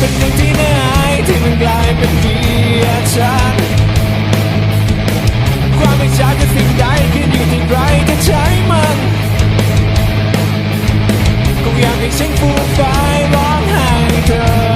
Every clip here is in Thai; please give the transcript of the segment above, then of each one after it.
เป็นเรื่องที่น่าอายที่มันกลายเป็นเกียรติฉันความไม่ชัดคือสิ่งใดขึ้นอยู่ที่ใครจะใช้มันคงอยากให้ฉันฟูไฟร้องไห้เธอ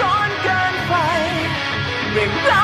ร้อนเกินไปเร่งร้